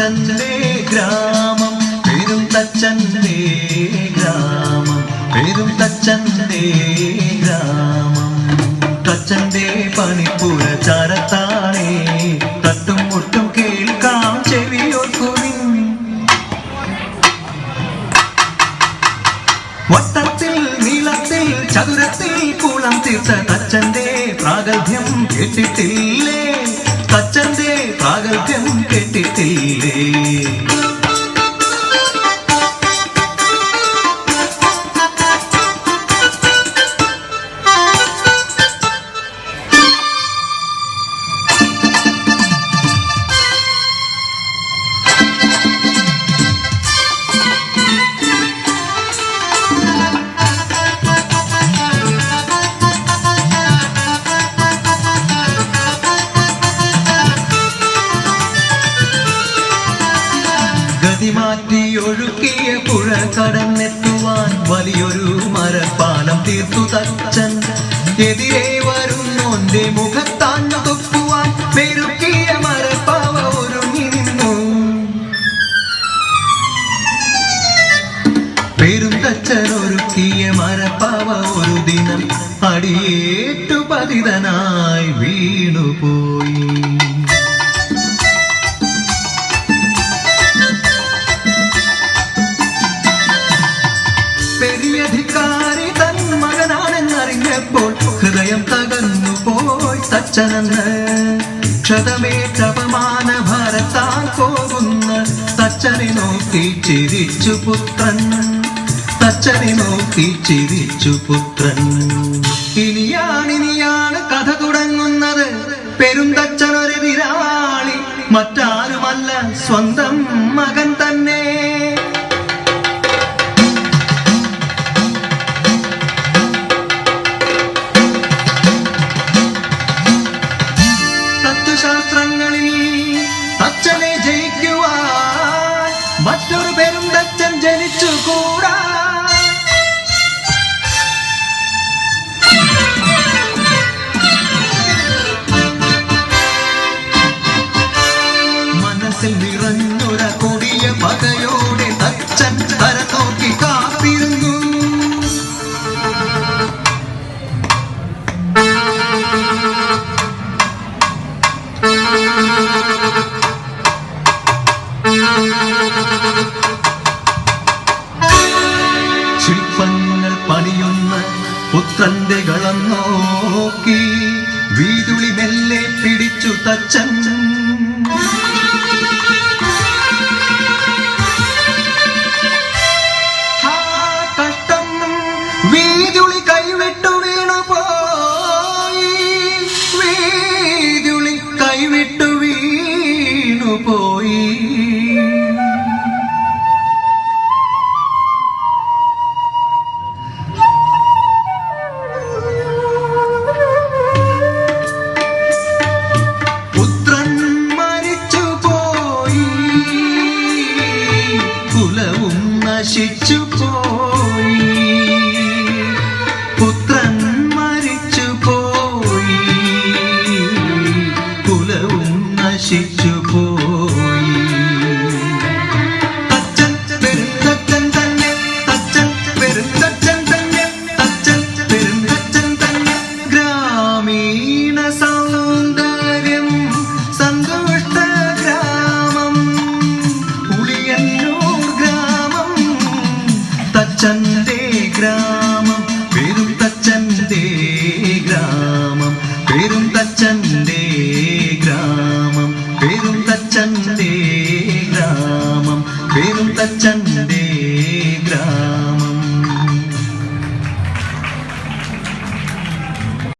ഗ്രാമം പേരും തച്ചന്റെ ഗ്രാമം പേരും തച്ചന്റെ ഗ്രാമം. തച്ചന്റെ പണിപ്പുര ചാരത്താണേ തട്ടും മുട്ടും കേൾക്കാം ചെവിയോർക്കുവിൻ വട്ടത്തിൽ നീളത്തിൽ ചതുരത്തിൽ കുളം തീർത്ത തച്ചന്റെ പ്രാഗൽഭ്യം കേട്ടിട്ടില്ലേ. ഒഴുക്കിയ പുഴ കടന്നെത്തുവാൻ വലിയൊരു മരപ്പാലം തീർത്തു തച്ചൻ. എതിരെ വരുന്നോന്റെ മുഖത്താൻ തൊക്കുവാൻ പെരുക്കിയ മരപ്പാവ ഒരുങ്ങി നിന്നു. പെരും തച്ചൻ ഒരുക്കിയ മരപ്പാവ ഒരു ദിനം അടിയേറ്റു പതിതനായി വീണുപോയി. തച്ചനെന്ന് ക്ഷതമേറ്റ തപമാന ഭാരത്താൻ പോകുന്ന തച്ചനെ നോക്കി ചിരിച്ചു പുത്രൻ. തച്ചനെ നോക്കി ചിരിച്ചു പുത്രൻ. ഇനിയാണിനിയാണ് കഥ തുടങ്ങുന്നത്. പെരുന്തച്ചനൊരു വിരാളി but പുത്രന്റെ കളം നോക്കി വീതുളി മെല്ലെ പിടിച്ചു തച്ചൻ. കഷ്ടം വീതുളി കൈവിട്ടു വീണു പോയി വീതുളി കൈവിട്ടു കുലവും നശിച്ചു പോയി đêm ta chân đi.